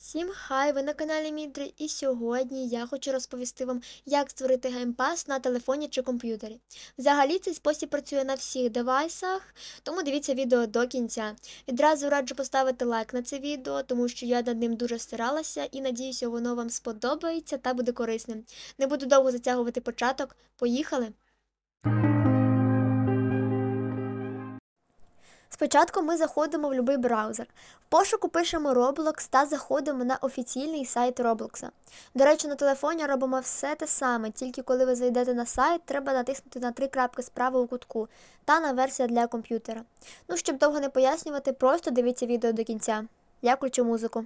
Всім хай, ви на каналі Мідри, і сьогодні я хочу розповісти вам, як створити геймпас на телефоні чи комп'ютері. Взагалі цей спосіб працює на всіх девайсах, тому дивіться відео до кінця. Відразу раджу поставити лайк на це відео, тому що я над ним дуже старалася і надіюся, воно вам сподобається та буде корисним. Не буду довго затягувати початок. Поїхали! Спочатку ми заходимо в будь-який браузер. В пошуку пишемо Roblox та заходимо на офіційний сайт Roblox. До речі, на телефоні робимо все те саме, тільки коли ви зайдете на сайт, треба натиснути на три крапки справа у кутку та на версія для комп'ютера. Ну, щоб довго не пояснювати, просто дивіться відео до кінця. Я включу музику.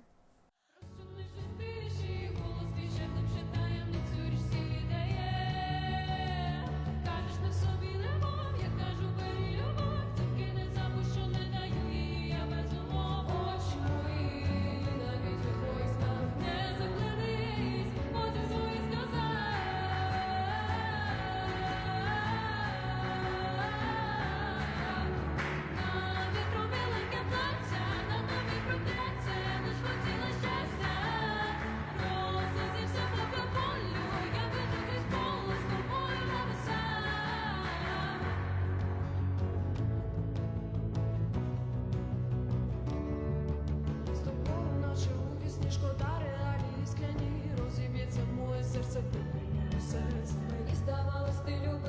Серце, і здавалось, ти любив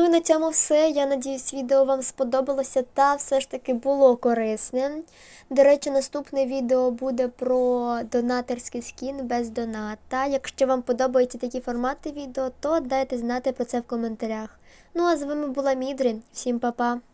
Ну і на цьому все. Я надіюсь, відео вам сподобалося та все ж таки було корисним. До речі, наступне відео буде про донаторський скін без доната. Якщо вам подобаються такі формати відео, то дайте знати про це в коментарях. Ну а з вами була Мідрі. Всім па-па!